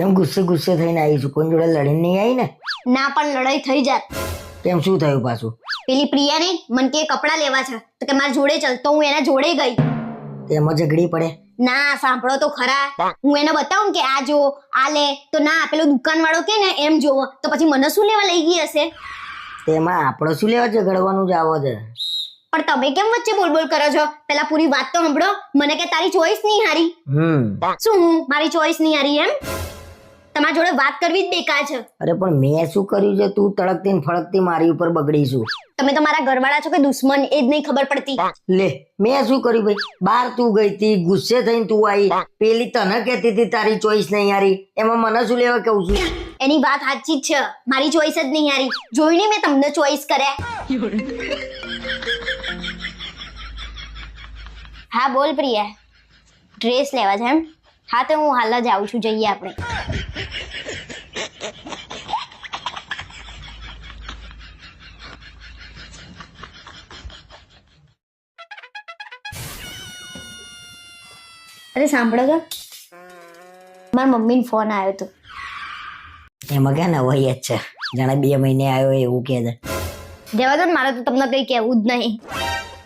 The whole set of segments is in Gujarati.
કેમ ગુસ્સે ગુસ્સે થઈને આવી છું? કોઈ જોડે લડીને નહીં આવી ને? ના પણ લડાઈ થઈ જાત કેમ શું થયું પાછું? પેલી પ્રિયા ને મન કે કપડાં લેવા છે તો કે મારા જોડે ચલ તો હું એના જોડે ગઈ. તેમાં ઝઘડી પડે. ના સાંભળો તો ખરા. હું એને બતાવું કે આ જો આ લે તો ના પેલો દુકાન વાળો કે ને એમ જોવો તો પછી મને શું લેવા લઈ ગઈ હશે? તેમાં આપણો શું લેવા ઝઘડવાનું જ આવો છે? પણ તમે કેમ વચ્ચે બોલ બોલ કરો છો? પેલા પૂરી વાત તો સાંભળો. મને કે તારી ચોઈસ નહીં હારી. હમ. શું હું? મારી ચોઈસ નહીં હારી એમ? તમારા જોડે વાત કરવી જ બેકાર છે. અરે પણ મેં શું કર્યું છે? તું તડકતી ને ફળકતી મારી ઉપર બગડીશું તમે તો મારા ઘરવાળા છો કે દુશ્મન એ જ નહીં ખબર પડતી. લે મેં શું કર્યું ભાઈ? બાર તું ગઈ તી ગુસ્સે થઈને તું આવી. પેલી તને કહેતી હતી તારી ચોઈસ નહીં યારી. એમાં મને શું લેવા કહું છું? એની વાત સાચી જ છે. મારી ચોઈસ જ નહીં યારી. જોઈને મેં તમને ચોઈસ કર્યા. હા બોલ પ્રિયા. ડ્રેસ લેવા છે એમ? હા તો હું હાલ જ આવું છું. જઈએ આપણે. અરે સાંભળો તો. મારા મમ્મીને ફોન આવ્યો હતો એમાં ક્યાં નવાઈ જ છે? જાણે બે મહિને આવ્યો એવું કે છે. જવા દો ને મારે તો તમને કઈ કહેવું જ નહીં.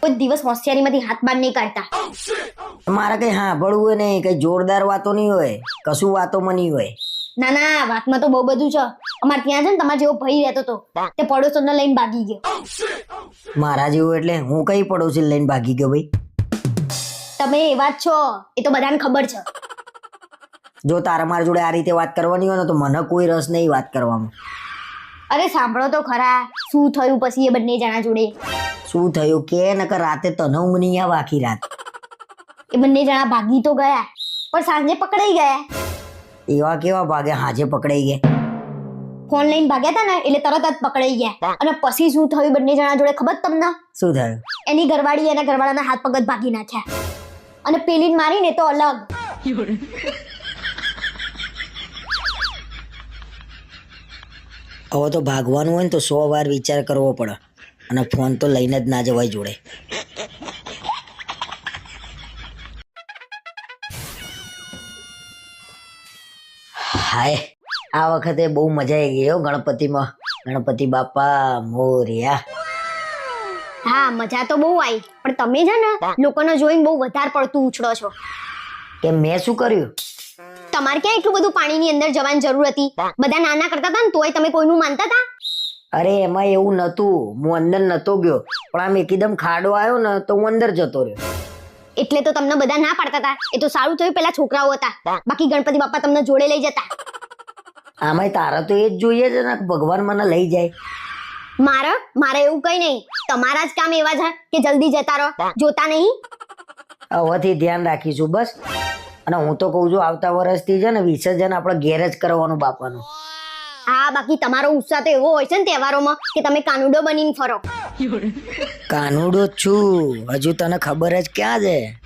કોઈ દિવસ હોશિયારીમાંથી હાથ બાર નહીં કાઢતા. મારે કઈ સાંભળવું હોય નહીં કંઈ જોરદાર વાતો નહીં હોય કશું વાતોમાં નહીં હોય. ના ના વાતમાં તો બહુ બધું છે. અમારે ત્યાં છે ને તમારે જેવો ભાઈ રહેતો હતો તે પડોશોને લઈને ભાગી ગયો. મારા જેવું એટલે હું કઈ પડોશી લઈને ભાગી ગયો ભાઈ? તમે એવા જ છો? એ તો બધાને ખબર છે. જો તારા મારા જોડે આ રીતે વાત કરવાની હોય ને તો મને કોઈ રસ નહીં વાત કરવામાં. અરે સાંભળો તો ખરા. શું થયું પછી એ બંને જણા જોડે? શું થયું કે નકર રાતે તને ઊંઘ નહીં આવે આખી રાત? એ બંને જણા ભાગી તો ગયા પણ સાંજે પકડાઈ ગયા. એવા કેવા ભાગે? હાજે પકડાઈ ગયા. ફોન લઈને ભાગ્યા હતા ને એટલે તરત જ પકડાઈ ગયા. અને પછી શું થયું બંને જણા જોડે ખબર તમને? શું થયું? એની ઘરવાળી એના ઘરવાળાના હાથ પગ ભાગી નાખ્યા. અને પેલીને મારીને તો અલગ. હવે તો ભાગવાનું હોય ને તો સો વાર વિચાર કરવો પડે. અને ફોન તો લઈને જ ના જવાય જોડે. હાય, આ વખતે બહુ મજા આવી ગઈ હો ગણપતિમાં. ગણપતિ બાપા મોર્યા. હા મજા તો બહુ આવી પણ તમે છે ને લોકોને જોઈને બહુ વધારે પડતું ઉછળો છો. કે મેં શું કર્યું? તમારે ક્યાં એટલું બધું પાણીની અંદર જવાની જરૂર હતી? બધા નાના કરતા હતા ને તોય તમે કોઈનું માનતા હતા? અરે એમાં એવું નતું હું અંદર નતો ગયો. પણ આમ એકદમ ખાડો આવ્યો ને તો હું અંદર જતો રહ્યો. એટલે તો તમને બધા ના પાડતા હતા. એ તો સારું થયું પેલા છોકરાઓ હતા. બાકી ગણપતિ બાપા તમને જોડે લઈ જતા. આમાંય તારા તો એ જ જોઈએ છે ને ભગવાન મને લઈ જાય. મારે મારે એવું કઈ નહીં. તમારા જ કામ એવા છે કે જલ્દી જતા રહો. જોતા નહીં? હવેથી ધ્યાન રાખીશું બસ. અને હું તો કહું છું આવતા વર્ષથી છે ને વિસર્જન આપણે ઘેર જ કરવાનું બાપાનું. હા બાકી તમારો ઉત્સાહ તો એવો હોય છે ને તહેવારોમાં કે તમે કાનુડો બનીને ફરો. કાનુડો છું. હજુ તને ખબર જ ક્યાં છે?